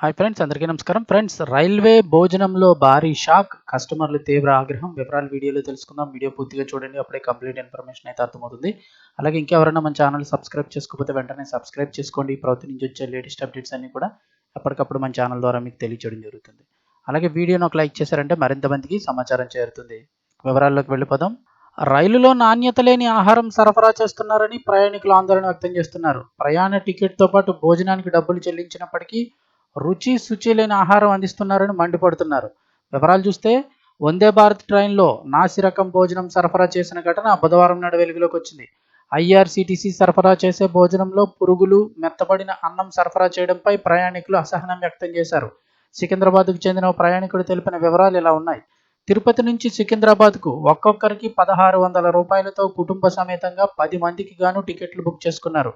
Hi friends అందరికీ నమస్కారం. Friends railway భోజనంలో భారీ షాక్ కస్టమర్లు తీవ్ర ఆగ్రహం వివరాలు వీడియోలో తెలుసుకుందాం. వీడియో పూర్తిగా చూడండి అప్పుడే కంప్లీట్ ఇన్ఫర్మేషన్ అయితే అర్థమవుతుంది. అలాగే ఇంకెవరైనా మన ఛానల్ సబ్స్క్రైబ్ చేసుకోకపోతే వెంటనే సబ్స్క్రైబ్ చేసుకోండి. ప్రభుత్వం నుంచి వచ్చే లేటెస్ట్ అప్డేట్స్ అన్ని కూడా ఎప్పటికప్పుడు మన ఛానల్ ద్వారా మీకు తెలియచేయడం జరుగుతుంది. అలాగే వీడియోను ఒక లైక్ చేశారంటే మరింత మందికి సమాచారం చేరుతుంది. వివరాల్లోకి వెళ్ళిపోదాం. రైలులో నాణ్యత లేని ఆహారం సరఫరా చేస్తున్నారని ప్రయాణికులు ఆందోళన వ్యక్తం చేస్తున్నారు. ప్రయాణ టికెట్తో పాటు భోజనానికి డబ్బులు చెల్లించినప్పటికీ రుచి శుచి లేని ఆహారం అందిస్తున్నారని మండిపడుతున్నారు. వివరాలు చూస్తే వందే భారత్ ట్రైన్లో నాసి రకం భోజనం సరఫరా చేసిన ఘటన బుధవారం నాడు వెలుగులోకి వచ్చింది. ఐఆర్సీటీసీ సరఫరా చేసే భోజనంలో పురుగులు మెత్తబడిన అన్నం సరఫరా చేయడంపై ప్రయాణికులు అసహనం వ్యక్తం చేశారు. సికింద్రాబాద్కు చెందిన ఓ ప్రయాణికుడు తెలిపిన వివరాలు ఇలా ఉన్నాయి. తిరుపతి నుంచి సికింద్రాబాద్కు ఒక్కొక్కరికి పదహారు వందల రూపాయలతో కుటుంబ సమేతంగా పది మందికి గాను టికెట్లు బుక్ చేసుకున్నారు.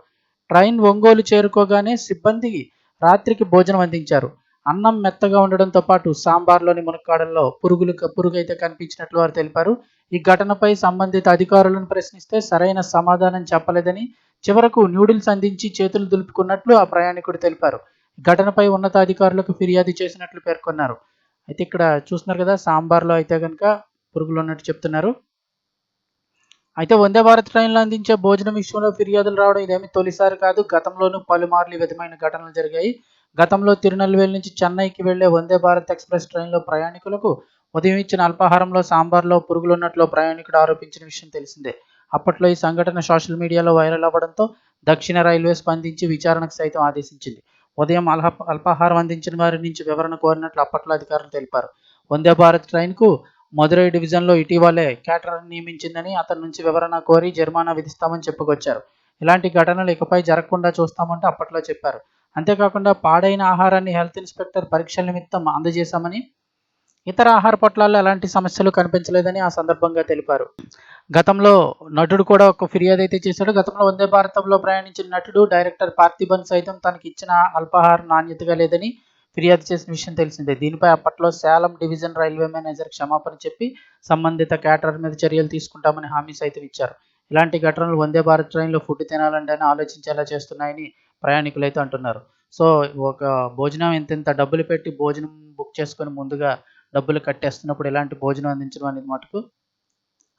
ట్రైన్ ఒంగోలు చేరుకోగానే సిబ్బందికి రాత్రికి భోజనం అందించారు. అన్నం మెత్తగా ఉండడంతో పాటు సాంబార్లోని మునక్కాడల్లో పురుగులు పురుగు అయితే కనిపించినట్లు వారు తెలిపారు. ఈ ఘటనపై సంబంధిత అధికారులను ప్రశ్నిస్తే సరైన సమాధానం చెప్పలేదని చివరకు న్యూడిల్స్ అందించి చేతులు దులుపుకున్నట్లు ఆ ప్రయాణికుడు తెలిపారు. ఘటనపై ఉన్నతాధికారులకు ఫిర్యాదు చేసినట్లు పేర్కొన్నారు. అయితే ఇక్కడ చూస్తున్నారు కదా సాంబార్లో అయితే కనుక పురుగులు ఉన్నట్టు చెప్తున్నారు. అయితే వందే భారత్ ట్రైన్లు అందించే భోజనం విషయంలో ఫిర్యాదులు రావడం ఇదేమి తొలిసారి కాదు. గతంలోనూ పలుమార్లు విధమైన ఘటనలు జరిగాయి. గతంలో తిరునెల్వేలి నుంచి చెన్నైకి వెళ్ళే వందే భారత్ ఎక్స్ప్రెస్ ట్రైన్లో ప్రయాణికులకు ఉదయం ఇచ్చిన అల్పాహారంలో సాంబార్లో పురుగులున్నట్లు ప్రయాణికుడు ఆరోపించిన విషయం తెలిసిందే. అప్పట్లో ఈ సంఘటన సోషల్ మీడియాలో వైరల్ అవ్వడంతో దక్షిణ రైల్వే స్పందించి విచారణకు సైతం ఆదేశించింది. ఉదయం అల్హ అల్పాహారం అందించిన వారి నుంచి వివరణ కోరినట్లు అప్పట్లో అధికారులు తెలిపారు. వందే భారత్ ట్రైన్కు మదురై డివిజన్లో ఇటీవలే క్యాటరర్ నియమించిందని అతని నుంచి వివరణ కోరి జరిమానా విధిస్తామని చెప్పుకొచ్చారు. ఇలాంటి ఘటనలు ఇకపై జరగకుండా చూస్తామంటూ అప్పట్లో చెప్పారు. అంతేకాకుండా పాడైన ఆహారాన్ని హెల్త్ ఇన్స్పెక్టర్ పరీక్షల నిమిత్తం అందజేశామని ఇతర ఆహార పొట్లాల్లో ఎలాంటి సమస్యలు కనిపించలేదని ఆ సందర్భంగా తెలిపారు. గతంలో నటుడు కూడా ఒక ఫిర్యాదు అయితే చేశాడు. గతంలో వందే భారతంలో ప్రయాణించిన నటుడు డైరెక్టర్ పార్థిబన్ సైతం తనకి ఇచ్చిన అల్పాహారం నాణ్యతగా లేదని ఫిర్యాదు చేసిన విషయం తెలిసిందే. దీనిపై అప్పట్లో సేలం డివిజన్ రైల్వే మేనేజర్ క్షమాపణ చెప్పి సంబంధిత క్యాటరర్ మీద చర్యలు తీసుకుంటామని హామీ సైతం ఇచ్చారు. ఇలాంటి ఘటనలు వందే భారత్ ట్రైన్లో ఫుడ్ తినాలంటే అని ఆలోచించేలా చేస్తున్నాయని ప్రయాణికులు అయితే అంటున్నారు. సో ఒక భోజనం ఎంత ఇంత డబ్బులు పెట్టి భోజనం బుక్ చేసుకొని ముందుగా డబ్బులు కట్టేస్తున్నప్పుడు ఇలాంటి భోజనం అందించడం అనేది మటుకు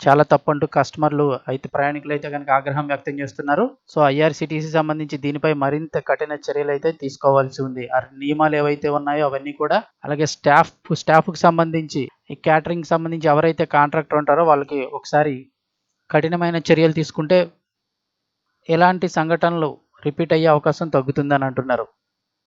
చాలా తప్పంటూ కస్టమర్లు అయితే ప్రయాణికులు అయితే కనుక ఆగ్రహం వ్యక్తం చేస్తున్నారు. సో ఐఆర్సిటీసీ సంబంధించి దీనిపై మరింత కఠిన చర్యలు అయితే తీసుకోవాల్సి ఉంది. ఆ నియమాలు ఏవైతే ఉన్నాయో అవన్నీ కూడా అలాగే స్టాఫ్ స్టాఫ్కు సంబంధించి ఈ క్యాటరింగ్ సంబంధించి ఎవరైతే కాంట్రాక్టర్ ఉంటారో వాళ్ళకి ఒకసారి కఠినమైన చర్యలు తీసుకుంటే ఎలాంటి సంఘటనలు రిపీట్ అయ్యే అవకాశం తగ్గుతుందని అంటున్నారు.